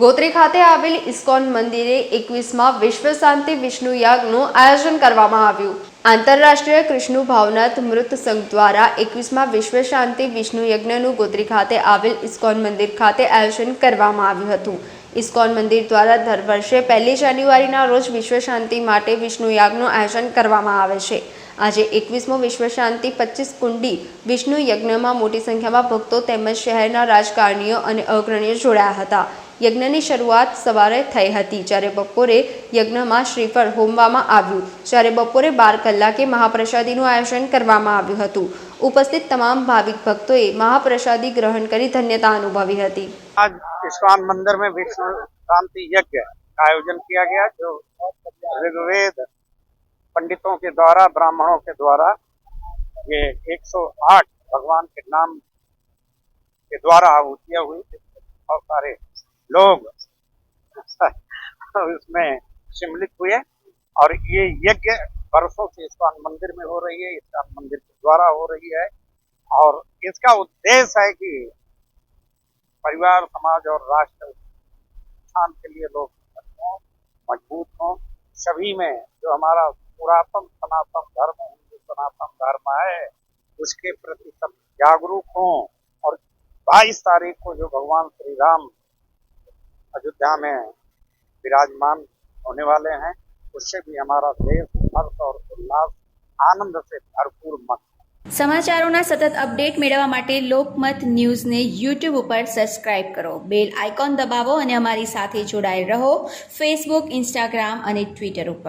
ગોત્રી ખાતે આવેલ ઇસ્કોન મંદિરે એકવીસમાં વિશ્વ શાંતિ વિષ્ણુ યાગનું આયોજન કરવામાં આવ્યું આંતરરાષ્ટ્રીય કૃષ્ણ ભાવનાથ મૃત સંઘ દ્વારા એકવીસમાં વિશ્વ શાંતિ વિષ્ણુ યજ્ઞનું ગોત્રી ખાતે આવેલ ઇસ્કોન મંદિર ખાતે આયોજન કરવામાં આવ્યું હતું ઇસ્કોન મંદિર દ્વારા દર વર્ષે પહેલી જાન્યુઆરીના રોજ વિશ્વ શાંતિ માટે વિષ્ણુ યાગનું આયોજન કરવામાં આવે છે આજે એકવીસમો વિશ્વ શાંતિ પચીસ કુંડી વિષ્ણુ યજ્ઞમાં મોટી સંખ્યામાં ભક્તો તેમજ શહેરના રાજકારણીઓ અને અગ્રણીઓ જોડાયા હતા यज्ञ ने शुरुआत सवारे થઈ હતી ચારે બપોરે યજ્ઞમાં શ્રીફળ હોમવામાં આવ્યું ચારે બપોરે 12 કલાકે મહાપ્રસાધીનું આયોજન કરવામાં આવ્યું હતું ઉપસ્થિત તમામ ભાવિક ભક્તોએ મહાપ્રસાધી ગ્રહણ કરી ધન્યતા અનુભવી હતી આજ સ્વામ મંદિર મે વિક્રામ શાંતિ યજ્ઞ આયોજન کیا گیا જો ऋग्वेद पंडितों के द्वारा ब्राह्मणों के द्वारा ये 108 भगवान के नाम के द्वारा आहुतियां हुई और सारे लोग उसमें सम्मिलित हुए और ये यज्ञ बरसों से इस्कान मंदिर में हो रही है इस्कान मंदिर के द्वारा हो रही है और इसका उद्देश्य है कि परिवार समाज और राष्ट्र स्थान के लिए लोग हों मजबूत हों सभी में जो हमारा पुरातन सनातन धर्म हिंदू सनातन धर्म है उसके प्रति सब जागरूक हों और बाईस तारीख को जो भगवान श्री राम अयोध्या में विराजमान होने वाले हैं उससे भी हमारा देश हर्ष और उल्लास आनंद से भरपूर मत સમાચારોના સતત અપડેટ મેળવવા માટે લોકમત ન્યૂઝને યુટ્યુબ ઉપર સબસ્ક્રાઇબ કરો બેલ આઇકોન દબાવો અને અમારી સાથે જોડાયેલ રહો ફેસબુક ઇન્સ્ટાગ્રામ અને ટ્વિટર ઉપર